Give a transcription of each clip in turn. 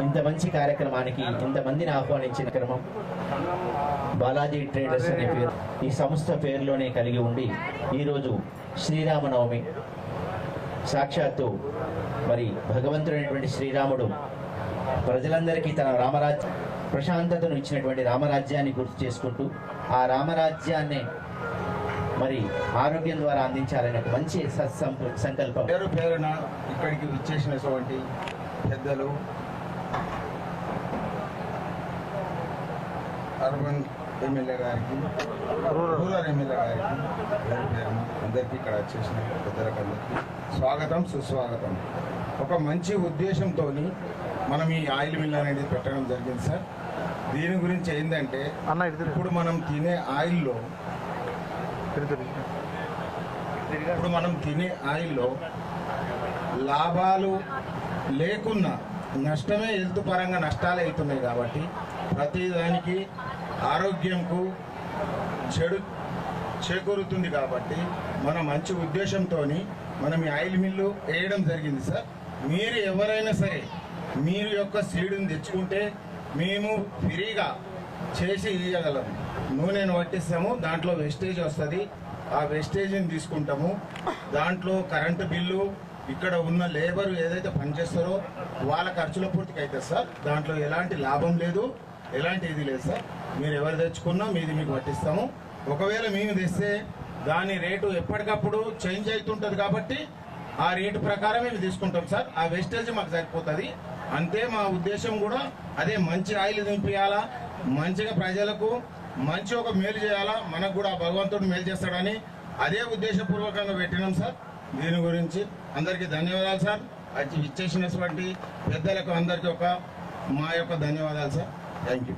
ఇంత మంచి కార్యక్రమానికి ఇంతమందిని ఆహ్వానించిన క్రమం బాలాజీ ట్రేడర్స్ అనే పేరు. ఈ సంస్థ పేరులోనే కలిగి ఉండి ఈరోజు శ్రీరామనవమి. సాక్షాత్తు మరి భగవంతుడైనటువంటి శ్రీరాముడు ప్రజలందరికీ తన రామరాజ్య ప్రశాంతతను ఇచ్చినటువంటి రామరాజ్యాన్ని గుర్తు చేసుకుంటూ ఆ రామరాజ్యాన్ని మరి ఆరోగ్యం ద్వారా అందించాలనే ఒక మంచి సత్సంక- సంకల్పం. పేరు పేరున ఇక్కడికి విచ్చేసినటువంటి పెద్దలు అర్బన్ ఎమ్మెల్యే గారికి రూరల్ ఎమ్మెల్యే గారికి అందరికీ ఇక్కడ వచ్చేసిన పెద్దలకు అందరికీ స్వాగతం సుస్వాగతం ఒక మంచి ఉద్దేశంతో మనం ఈ ఆయిల్ మిల్ అనేది పెట్టడం జరిగింది సార్ దీని గురించి ఏంటంటే. ఇప్పుడు మనం తినే ఆయిల్లో. ఇప్పుడు మనం తినే ఆయిల్లో లాభాలు లేకున్నా నష్టమే హెల్త్ పరంగా నష్టాలు అవుతున్నాయి కాబట్టి ప్రతి దానికి ఆరోగ్యంకు చెడు చేకూరుతుంది కాబట్టి మన మంచి ఉద్దేశంతో మనం ఈ ఆయిల్ మిల్లు వేయడం జరిగింది సార్. మీరు ఎవరైనా సరే మీరు యొక్క సీడుని తెచ్చుకుంటే మేము ఫ్రీగా చేసి ఇవ్వగలం నూనెను పట్టిస్తాము దాంట్లో వెస్టేజ్ వస్తుంది. ఆ వెస్టేజ్ని తీసుకుంటాము. దాంట్లో కరెంటు బిల్లు ఇక్కడ ఉన్న లేబర్ ఏదైతే పనిచేస్తారో వాళ్ళ ఖర్చుల పూర్తికి అవుతుంది సార్ దాంట్లో ఎలాంటి లాభం లేదు ఎలాంటి ఇది లేదు సార్. మీరు ఎవరు తెచ్చుకున్నా మీది మీకు పట్టిస్తాము ఒకవేళ మేము తెస్తే దాని రేటు ఎప్పటికప్పుడు చేంజ్ అవుతుంటుంది కాబట్టి ఆ రేటు ప్రకారం మేము తీసుకుంటాం సార్. ఆ వేస్టేజ్ మాకు సరిపోతుంది. అంతే మా ఉద్దేశం కూడా అదే మంచి ఆయిల్ దింపియాలా మంచిగా ప్రజలకు మంచి ఒక మేలు చేయాలా మనకు కూడా భగవంతుడు మేలు చేస్తాడని అదే ఉద్దేశపూర్వకంగా పెట్టినాం సార్. దీని గురించి అందరికీ ధన్యవాదాలు సార్. వచ్చి ఇచ్చేసినటువంటి పెద్దలకు అందరికీ ఒక మా యొక్క ధన్యవాదాలు సార్. థ్యాంక్ యూ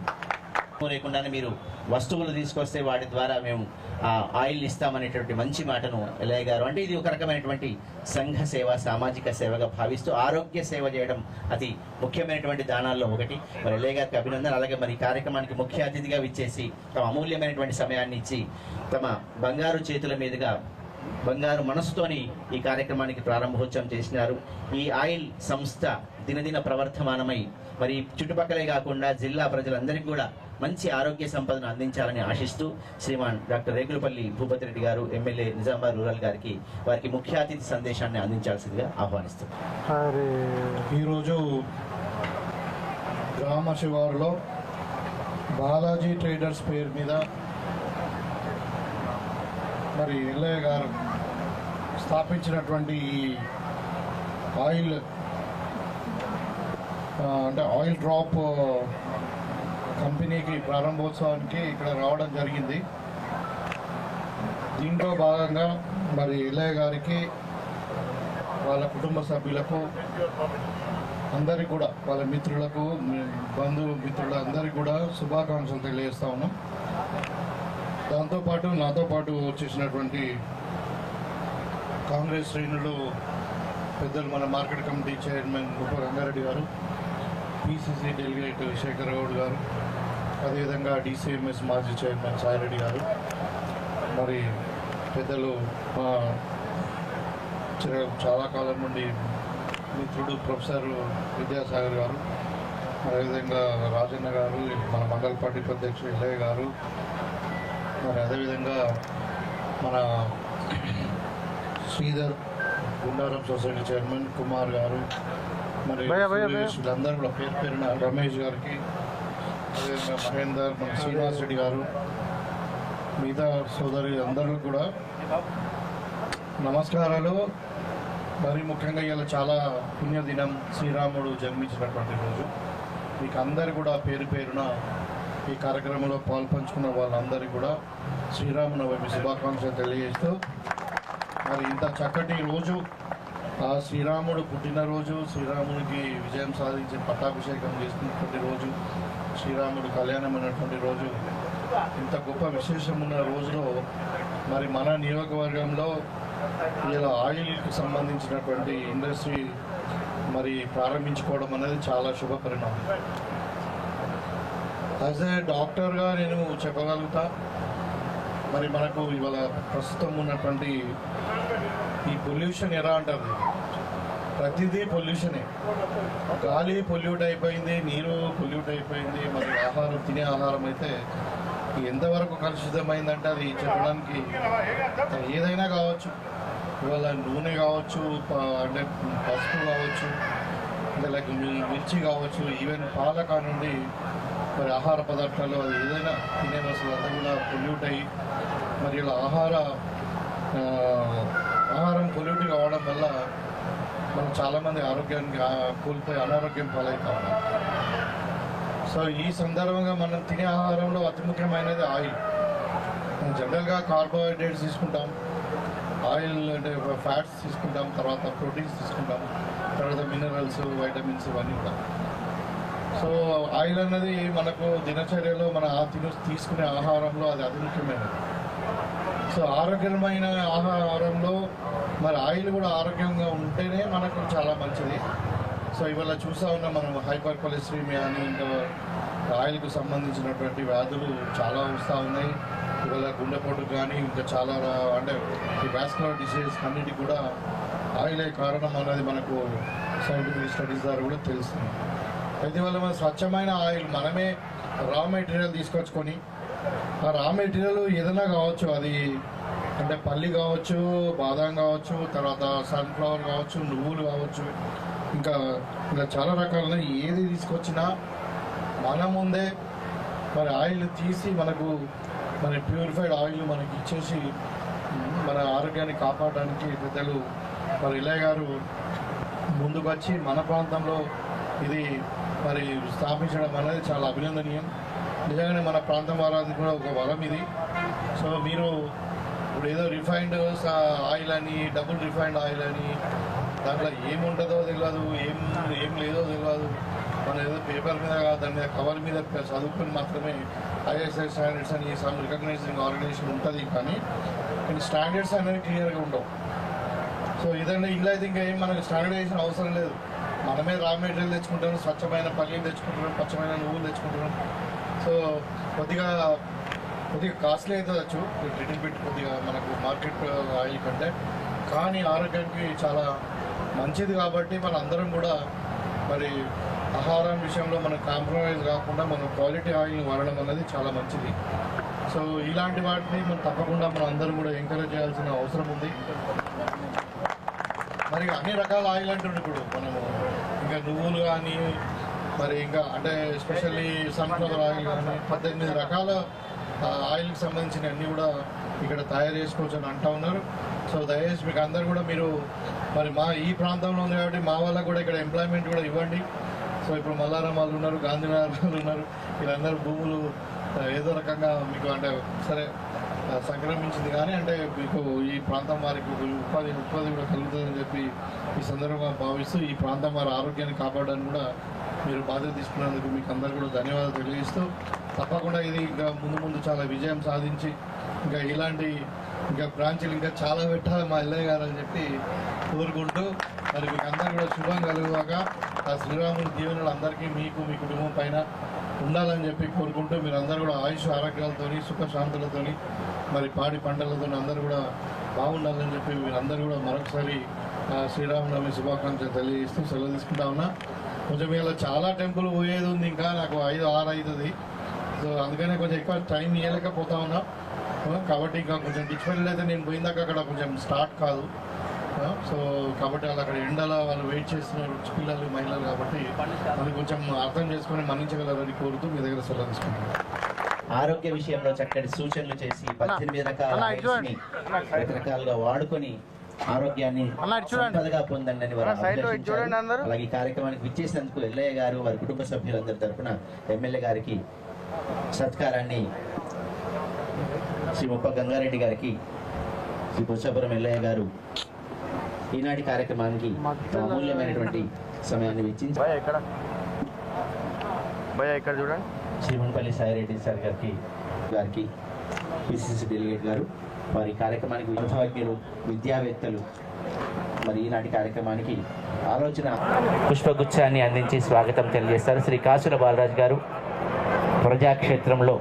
లేకుండానే మీరు వస్తువులు తీసుకొస్తే వాటి ద్వారా మేము ఆ ఆయిల్ ఇస్తామనేటువంటి మంచి మాటను ఎలాగారు గారు అంటే ఇది ఒక రకమైనటువంటి సంఘ సేవ సామాజిక సేవగా భావిస్తూ ఆరోగ్య సేవ చేయడం అతి ముఖ్యమైనటువంటి దానాల్లో ఒకటి. మరి ఎలయ్య గారికి అభినందన అలాగే మరి కార్యక్రమానికి ముఖ్య అతిథిగా విచ్చేసి తమ అమూల్యమైనటువంటి సమయాన్ని ఇచ్చి తమ బంగారు చేతుల మీదుగా బంగారు మనసుతోని ఈ కార్యక్రమానికి ప్రారంభోత్సవం చేసినారు. ఈ ఆయిల్ సంస్థ దినదిన ప్రవర్ధమానమై మరి చుట్టుపక్కలే కాకుండా జిల్లా ప్రజలందరికీ కూడా మంచి ఆరోగ్య సంపదను అందించాలని ఆశిస్తూ శ్రీమాన్ డాక్టర్ రేకులపల్లి భూపతి రెడ్డి గారు ఎమ్మెల్యే నిజామాబాద్ రూరల్ గారికి వారికి ముఖ్య అతిథి సందేశాన్ని అందించాల్సిందిగా ఆహ్వానిస్తున్నారు అరే. ఈరోజు గ్రామ శివారులో బాలాజీ ట్రేడర్స్ పేరు మీద మరి ఎల్లయ్య గారు స్థాపించినటువంటి ఈ ఆయిల్ అంటే ఆయిల్ డ్రాప్ కంపెనీకి ప్రారంభోత్సవానికి ఇక్కడ రావడం జరిగింది. దీంట్లో భాగంగా మరి ఎల్లయ్య గారికి వాళ్ళ కుటుంబ సభ్యులకు అందరికి కూడా వాళ్ళ మిత్రులకు బంధువు బంధు మిత్రుల కూడా శుభాకాంక్షలు తెలియజేస్తా ఉన్నాం. దాంతోపాటు నాతో పాటు వచ్చేసినటువంటి కాంగ్రెస్ శ్రేణులు పెద్దలు మన మార్కెట్ కమిటీ చైర్మన్ గొప్ప రంగారెడ్డి గారు పిసిసి డెలిగేట్ శేఖర్ గౌడ్ గారు అదేవిధంగా డిసిఎంఎస్ మాజీ చైర్మన్ సాయిరెడ్డి గారు మరి పెద్దలు మా చాలా కాలం నుండి మిత్రుడు ప్రొఫెసర్ విద్యాసాగర్ గారు అదేవిధంగా రాజన్న గారు మన మండల పార్టీ అధ్యక్షుడు ఇల్లయ్య గారు మరి అదేవిధంగా మన శ్రీధర్ గుండారం సొసైటీ చైర్మన్ కుమార్ గారు మరి వీళ్ళందరూ కూడా పేరు పేరున రమేష్ గారికి అదేవిధంగా మహేందర్ మన శ్రీనివాస్ రెడ్డి గారు మిగతా సోదరి అందరూ కూడా నమస్కారాలు. మరి ముఖ్యంగా ఇలా చాలా పుణ్యదినం శ్రీరాముడు జన్మించినటువంటి రోజు. మీకు అందరు కూడా పేరు పేరున ఈ కార్యక్రమంలో పాల్పంచుకున్న వాళ్ళందరికీ కూడా శ్రీరామనవమి శుభాకాంక్షలు తెలియజేస్తూ మరి ఇంత చక్కటి రోజు ఆ శ్రీరాముడు పుట్టినరోజు శ్రీరాముడికి విజయం సాధించి పట్టాభిషేకం చేసినటువంటి రోజు శ్రీరాముడు కళ్యాణం అయినటువంటి రోజు ఇంత గొప్ప విశేషం ఉన్న రోజులో మరి మన నియోజకవర్గంలో ఇలా ఆయిల్కి సంబంధించినటువంటి ఇండస్ట్రీ మరి ప్రారంభించుకోవడం అనేది చాలా శుభ పరిణామం యాజ్ ఏ డాక్టర్గా నేను చెప్పగలుగుతా. మరి మనకు ఇవాళ ప్రస్తుతం ఉన్నటువంటి ఈ పొల్యూషన్ ఎలా అంటారు? ప్రతిదీ పొల్యూషనే. గాలి పొల్యూట్ అయిపోయింది నీరు పొల్యూట్ అయిపోయింది మరి ఆహారం తినే ఆహారం అయితే ఎంతవరకు కలుషితమైందంటే అది చెప్పడానికి ఏదైనా కావచ్చు. ఇవాళ నూనె కావచ్చు అంటే పసుపు కావచ్చు అంటే లైక్ మిర్చి కావచ్చు ఈవెన్ పాల కానివ్వండి మరి ఆహార పదార్థాలు అది ఏదైనా తినే వస్తువులు అంతా కూడా పొల్యూట్ అయ్యి మరి ఇలా ఆహార ఆహారం పొల్యూట్ కావడం వల్ల మనం చాలామంది ఆరోగ్యానికి కోల్పోయి అనారోగ్యం పాలవుతా ఉన్నాం సో ఈ సందర్భంగా మనం తినే ఆహారంలో అతి ముఖ్యమైనది ఆయిల్. మనం జనరల్గా కార్బోహైడ్రేట్స్ తీసుకుంటాం ఆయిల్ అంటే ఫ్యాట్స్ తీసుకుంటాం తర్వాత ప్రోటీన్స్ తీసుకుంటాం తర్వాత మినరల్స్ వైటమిన్స్ ఇవన్నీ కూడా. సో ఆయిల్ అన్నది మనకు దినచర్యలో మన ఆ తిను తీసుకునే ఆహారంలో అది అతి ముఖ్యమైనది సో ఆరోగ్యమైన ఆహారంలో మరి ఆయిల్ కూడా ఆరోగ్యంగా ఉంటేనే మనకు చాలా మంచిది. సో ఇవాళ చూసా ఉన్న మనం హైపర్ కొలెస్ట్రీమియా అని ఇంకా ఆయిల్కు సంబంధించినటువంటి వ్యాధులు చాలా వస్తూ ఉన్నాయి. ఇవాళ గుండెపోటు కానీ ఇంకా చాలా అంటే ఈ వ్యాస్కులర్ డిసీజెస్ అన్నిటి కూడా ఆయిలే కారణం అన్నది మనకు సైంటిఫిక్ స్టడీస్ ద్వారా కూడా తెలుస్తుంది. అయితే ఇవాళ మన స్వచ్ఛమైన ఆయిల్ మనమే రా మెటీరియల్ తీసుకొచ్చుకొని ఆ రా మెటీరియల్ ఏదైనా కావచ్చు అది అంటే పల్లి కావచ్చు బాదాం కావచ్చు తర్వాత సన్ఫ్లవర్ కావచ్చు నువ్వులు కావచ్చు ఇంకా ఇంకా చాలా రకాలుగా ఏది తీసుకొచ్చినా మన ముందే మరి ఆయిల్ తీసి మనకు మరి ప్యూరిఫైడ్ ఆయిల్ మనకి ఇచ్చేసి మన ఆరోగ్యాన్ని కాపాడడానికి పెద్దలు మరి ఇలయ్య గారు ముందుకు వచ్చి మన ప్రాంతంలో ఇది మరి స్థాపించడం అనేది చాలా అభినందనీయం. నిజంగానే మన ప్రాంతం వారానికి కూడా ఒక వరం ఇది. సో మీరు ఇప్పుడు ఏదో రిఫైన్డ్ ఆయిల్ అని డబుల్ రిఫైన్డ్ ఆయిల్ అని దాంట్లో ఏముంటుందో తెలియదు ఏం ఏం లేదో తెలియదు మన ఏదో పేపర్ మీద కాదు, దాని మీద కవర్ మీద చదువుకొని మాత్రమే ఐఎస్ఐ స్టాండర్డ్స్ అని సమ్ రికగ్నైజింగ్ ఆర్గనైజేషన్ ఉంటుంది కానీ కొన్ని స్టాండర్డ్స్ అనేవి క్లియర్గా ఉండవు. సో ఇదంటే ఇల్లు అయితే ఇంకా ఏం మనకు స్టాండర్డైజేషన్ అవసరం లేదు. మనమే రా మెటీరియల్ తెచ్చుకుంటాం స్వచ్ఛమైన పల్లీలు తెచ్చుకుంటున్నాం స్వచ్ఛమైన నువ్వులు తెచ్చుకుంటున్నాం సో కొద్దిగా కొద్దిగా కాస్ట్లీ అవుతుందచ్చు వచ్చు లిటిల్ బిట్ కొద్దిగా మనకు మార్కెట్ ఆయిల్ కంటే. కానీ ఆరోగ్యానికి చాలా మంచిది కాబట్టి మన అందరం కూడా మరి ఆహారం విషయంలో మనం కాంప్రమైజ్ కాకుండా మనం క్వాలిటీ ఆయిల్ వాడడం అనేది చాలా మంచిది. సో ఇలాంటి వాటిని మనం తప్పకుండా మనం అందరం కూడా ఎంకరేజ్ చేయాల్సిన అవసరం ఉంది. మరి అన్ని రకాల ఆయిల్ అంటుండే ఇప్పుడు మనము ఇంకా నువ్వులు కానీ మరి ఇంకా అంటే ఎస్పెషల్లీ సన్ఫ్లవర్ ఆయిల్ కానీ పద్దెనిమిది రకాల ఆయిల్కి సంబంధించిన అన్నీ కూడా ఇక్కడ తయారు చేసుకోవచ్చు అని అంటా ఉన్నారు. సో దయచేసి మీకు అందరు కూడా మీరు మరి మా ఈ ప్రాంతంలో ఉంది కాబట్టి మా వాళ్ళకు కూడా ఇక్కడ ఎంప్లాయ్మెంట్ కూడా ఇవ్వండి. సో ఇప్పుడు మల్లారం వాళ్ళు ఉన్నారు గాంధీనగర్ వాళ్ళు ఉన్నారు వీళ్ళందరూ భూములు ఏదో రకంగా మీకు అంటే సరే సంక్రమించింది. కానీ అంటే మీకు ఈ ప్రాంతం వారికి ఉపాధి ఉపాధి కూడా కలుగుతుందని చెప్పి ఈ సందర్భంగా భావిస్తూ ఈ ప్రాంతం వారి ఆరోగ్యాన్ని కాపాడడానికి కూడా మీరు బాధ్యత తీసుకున్నందుకు మీకు అందరు కూడా ధన్యవాదాలు తెలియజేస్తూ తప్పకుండా ఇది ఇంకా ముందు ముందు చాలా విజయం సాధించి ఇంకా ఇలాంటి ఇంకా బ్రాంచ్లు ఇంకా చాలా పెట్టాలి మా ఎల్లయ్య గారు అని చెప్పి కోరుకుంటూ మరి మీకు అందరూ కూడా శుభం కలుగుగాక. ఆ శ్రీరాముని దీవెనలు అందరికీ మీకు మీ కుటుంబం పైన ఉండాలని చెప్పి కోరుకుంటూ మీరు అందరూ కూడా ఆయుష్ ఆరోగ్యాలతోని సుఖశాంతులతోని మరి పాడి పంటలతో అందరూ కూడా బాగుండాలని చెప్పి మీరందరూ కూడా మరొకసారి శ్రీరామనవమి శుభాకాంక్షలు తెలియజేస్తూ సెలవు తీసుకుంటా ఉన్నా. కొంచెం ఇలా చాలా టెంపుల్ పోయేది ఉంది ఇంకా నాకు ఐదు ఆరు అవుతుంది. సో అందుకనే కొంచెం ఎక్కువ టైం ఇవ్వలేకపోతా ఉన్నా. కాబట్టి ఇంకా కొంచెం డిచ్పల్లి అయితే నేను పోయిందాక అక్కడ కొంచెం స్టార్ట్ కాదు. సో కాబట్టి వాళ్ళు అక్కడ ఎండలో వాళ్ళు వెయిట్ చేస్తున్నారు పిల్లలు మహిళలు కాబట్టి వాళ్ళు కొంచెం అర్థం చేసుకొని మన్నించగలరని కోరుతూ మీ దగ్గర సెలవు తీసుకుంటున్నాను ఆరోగ్య విషయంలో చక్కటి సూచనలు చేసి పద్దెనిమిది రకాల రకరకాలుగా వాడుకొని ఆరోగ్యాన్ని. సంపదగా పొందండి అని వారు. అలాగే ఈ కార్యక్రమానికి విచ్చేసినందుకు ఎల్లయ్య గారు వారి కుటుంబ సభ్యులందరి తరపున ఎమ్మెల్యే గారికి సత్కారాన్ని శ్రీ ముప్ప గంగారెడ్డి గారికి శ్రీ బుచ్చాపురం ఎల్లయ్య గారు ఈనాటి కార్యక్రమానికి అమూల్యమైనటువంటి సమయాన్ని వెచ్చించి భయ ఇక్కడ. భయ ఇక్కడ చూడండి. శ్రీ సాయిరెడ్డి సార్ గారికి గారికి పిసిసి డెలిగేట్ గారు వారి కార్యక్రమానికి అనుభవజ్ఞులు విద్యావేత్తలు మరి ఈనాటి కార్యక్రమానికి ఆలోచన పుష్పగుచ్చాన్ని అందించి స్వాగతం తెలియజేస్తారు. శ్రీ కాసుల బాలరాజు గారు ప్రజాక్షేత్రంలో